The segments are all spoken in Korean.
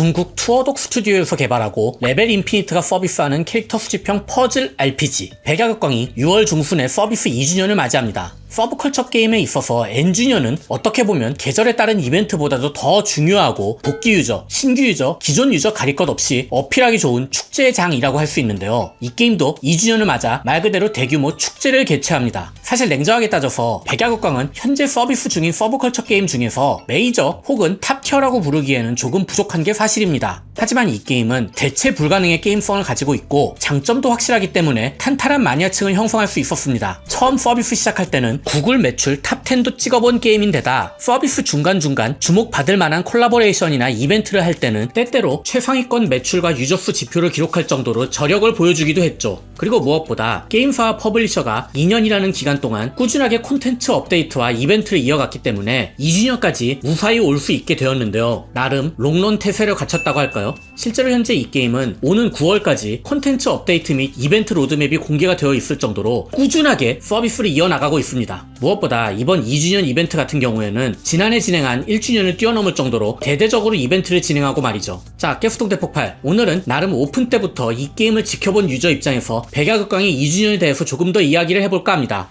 중국 투어독 스튜디오에서 개발하고 레벨 인피니트가 서비스하는 캐릭터 수집형 퍼즐 RPG 백야극광이 6월 중순에 서비스 2주년을 맞이합니다. 서브컬처 게임에 있어서 엔주니어는 어떻게 보면 계절에 따른 이벤트보다도 더 중요하고 복귀 유저, 신규 유저, 기존 유저 가릴 것 없이 어필하기 좋은 축제의 장이라고 할 수 있는데요. 이 게임도 2주년을 맞아 말 그대로 대규모 축제를 개최합니다. 사실 냉정하게 따져서 백야극광은 현재 서비스 중인 서브컬처 게임 중에서 메이저 혹은 탑티어라고 부르기에는 조금 부족한 게 사실입니다. 하지만 이 게임은 대체 불가능의 게임성을 가지고 있고 장점도 확실하기 때문에 탄탄한 마니아층을 형성할 수 있었습니다. 처음 서비스 시작할 때는 구글 매출 탑10도 찍어본 게임인데다 서비스 중간중간 주목받을 만한 콜라보레이션이나 이벤트를 할 때는 때때로 최상위권 매출과 유저수 지표를 기록할 정도로 저력을 보여주기도 했죠. 그리고 무엇보다 게임사와 퍼블리셔가 2년이라는 기간 동안 꾸준하게 콘텐츠 업데이트와 이벤트를 이어갔기 때문에 2주년까지 무사히 올 수 있게 되었는데요. 나름 롱런 태세를 갖췄다고 할까요? 실제로 현재 이 게임은 오는 9월까지 콘텐츠 업데이트 및 이벤트 로드맵이 공개가 되어 있을 정도로 꾸준하게 서비스를 이어나가고 있습니다. 무엇보다 이번 2주년 이벤트 같은 경우에는 지난해 진행한 1주년을 뛰어넘을 정도로 대대적으로 이벤트를 진행하고 말이죠. 자, 깨수동 대폭발. 오늘은 나름 오픈 때부터 이 게임을 지켜본 유저 입장에서 백야극강의 2주년에 대해서 조금 더 이야기를 해볼까 합니다.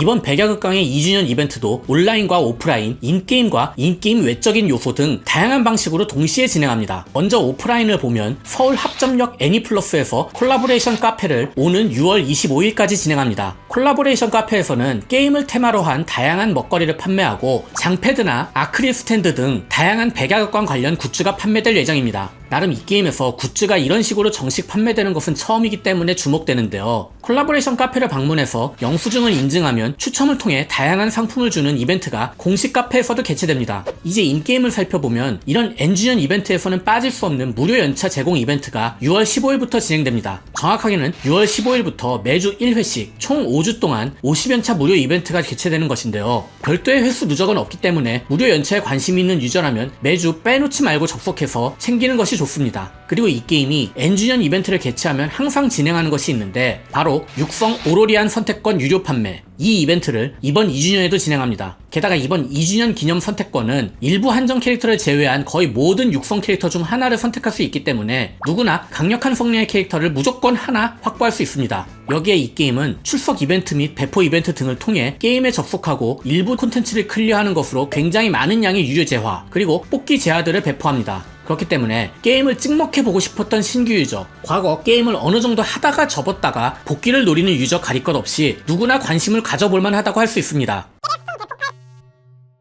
이번 백야극강의 2주년 이벤트도 온라인과 오프라인, 인게임과 인게임 외적인 요소 등 다양한 방식으로 동시에 진행합니다. 먼저 오프라인을 보면 서울 합정역 애니플러스에서 콜라보레이션 카페를 오는 6월 25일까지 진행합니다. 콜라보레이션 카페에서는 게임을 테마로 한 다양한 먹거리를 판매하고 장패드나 아크릴 스탠드 등 다양한 백야극강 관련 굿즈가 판매될 예정입니다. 나름 이 게임에서 굿즈가 이런 식으로 정식 판매되는 것은 처음이기 때문에 주목되는데요. 콜라보레이션 카페를 방문해서 영수증을 인증하면 추첨을 통해 다양한 상품을 주는 이벤트가 공식 카페에서도 개최됩니다. 이제 인게임을 살펴보면 이런 엔주년 이벤트에서는 빠질 수 없는 무료 연차 제공 이벤트가 6월 15일부터 진행됩니다. 정확하게는 6월 15일부터 매주 1회씩 총 5주 동안 50연차 무료 이벤트가 개최되는 것인데요. 별도의 횟수 누적은 없기 때문에 무료 연차에 관심 있는 유저라면 매주 빼놓지 말고 접속해서 챙기는 것이 좋습니다. 그리고 이 게임이 엔주년 이벤트를 개최하면 항상 진행하는 것이 있는데 바로 육성 오로리안 선택권 유료 판매 이 이벤트를 이번 2주년에도 진행합니다. 게다가 이번 2주년 기념 선택권은 일부 한정 캐릭터를 제외한 거의 모든 육성 캐릭터 중 하나를 선택할 수 있기 때문에 누구나 강력한 성능의 캐릭터를 무조건 하나 확보할 수 있습니다. 여기에 이 게임은 출석 이벤트 및 배포 이벤트 등을 통해 게임에 접속하고 일부 콘텐츠를 클리어하는 것으로 굉장히 많은 양의 유료 재화 그리고 뽑기 재화들을 배포합니다. 그렇기 때문에 게임을 찍먹해보고 싶었던 신규 유저, 과거 게임을 어느 정도 하다가 접었다가 복귀를 노리는 유저 가릴 것 없이 누구나 관심을 가져볼만 하다고 할 수 있습니다.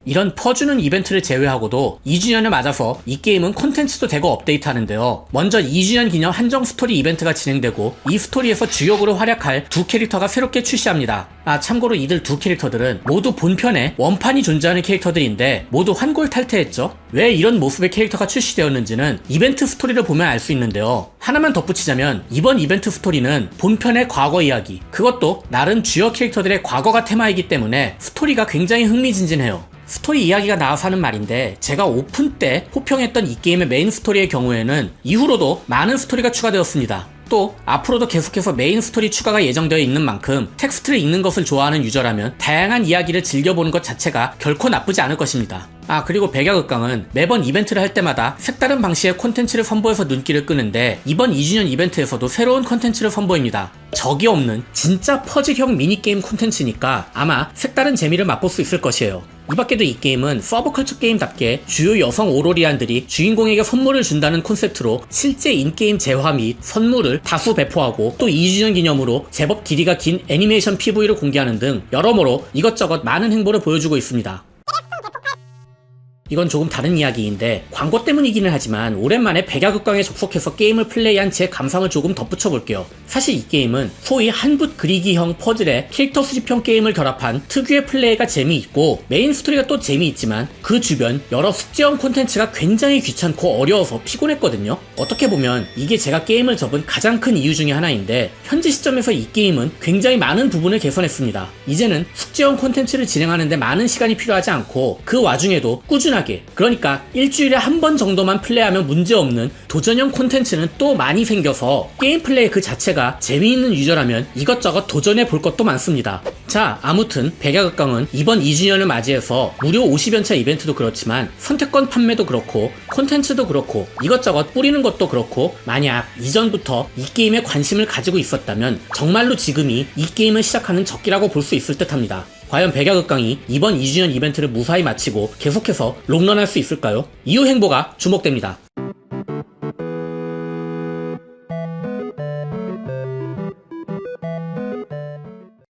이런 퍼주는 이벤트를 제외하고도 2주년을 맞아서 이 게임은 콘텐츠도 대거 업데이트 하는데요. 먼저 2주년 기념 한정 스토리 이벤트가 진행되고 이 스토리에서 주역으로 활약할 두 캐릭터가 새롭게 출시합니다. 아, 참고로 이들 두 캐릭터들은 모두 본편에 원판이 존재하는 캐릭터들인데 모두 환골 탈퇴했죠? 왜 이런 모습의 캐릭터가 출시되었는지는 이벤트 스토리를 보면 알 수 있는데요. 하나만 덧붙이자면 이번 이벤트 스토리는 본편의 과거 이야기, 그것도 나름 주요 캐릭터들의 과거가 테마이기 때문에 스토리가 굉장히 흥미진진해요. 스토리 이야기가 나와서 하는 말인데 제가 오픈 때 호평했던 이 게임의 메인 스토리의 경우에는 이후로도 많은 스토리가 추가되었습니다. 또 앞으로도 계속해서 메인 스토리 추가가 예정되어 있는 만큼 텍스트를 읽는 것을 좋아하는 유저라면 다양한 이야기를 즐겨보는 것 자체가 결코 나쁘지 않을 것입니다. 아 그리고 백야극강은 매번 이벤트를 할 때마다 색다른 방식의 콘텐츠를 선보여서 눈길을 끄는데 이번 2주년 이벤트에서도 새로운 콘텐츠를 선보입니다. 적이 없는 진짜 퍼즐형 미니게임 콘텐츠니까 아마 색다른 재미를 맛볼 수 있을 것이에요. 이 밖에도 이 게임은 서브컬처 게임답게 주요 여성 오로리안들이 주인공에게 선물을 준다는 콘셉트로 실제 인게임 재화 및 선물을 다수 배포하고 또 2주년 기념으로 제법 길이가 긴 애니메이션 PV를 공개하는 등 여러모로 이것저것 많은 행보를 보여주고 있습니다. 이건 조금 다른 이야기인데 광고 때문이기는 하지만 오랜만에 백야극강에 접속해서 게임을 플레이한 제 감상을 조금 덧붙여 볼게요. 사실 이 게임은 소위 한붓 그리기형 퍼즐에 캐릭터 수집형 게임을 결합한 특유의 플레이가 재미있고 메인 스토리가 또 재미있지만 그 주변 여러 숙제형 콘텐츠가 굉장히 귀찮고 어려워서 피곤했거든요. 어떻게 보면 이게 제가 게임을 접은 가장 큰 이유 중에 하나인데 현재 시점에서 이 게임은 굉장히 많은 부분을 개선했습니다. 이제는 숙제형 콘텐츠를 진행하는데 많은 시간이 필요하지 않고 그 와중에도 꾸준하게 꾸준하게 그러니까 일주일에 한 번 정도만 플레이하면 문제없는 도전형 콘텐츠는 또 많이 생겨서 게임 플레이 그 자체가 재미있는 유저라면 이것저것 도전해 볼 것도 많습니다. 자 아무튼 백야극강은 이번 2주년을 맞이해서 무료 50연차 이벤트도 그렇지만 선택권 판매도 그렇고 콘텐츠도 그렇고 이것저것 뿌리는 것도 그렇고 만약 이전부터 이 게임에 관심을 가지고 있었다면 정말로 지금이 이 게임을 시작하는 적기라고 볼 수 있을 듯합니다. 과연 백야극강이 이번 2주년 이벤트를 무사히 마치고 계속해서 롱런할 수 있을까요? 이후 행보가 주목됩니다.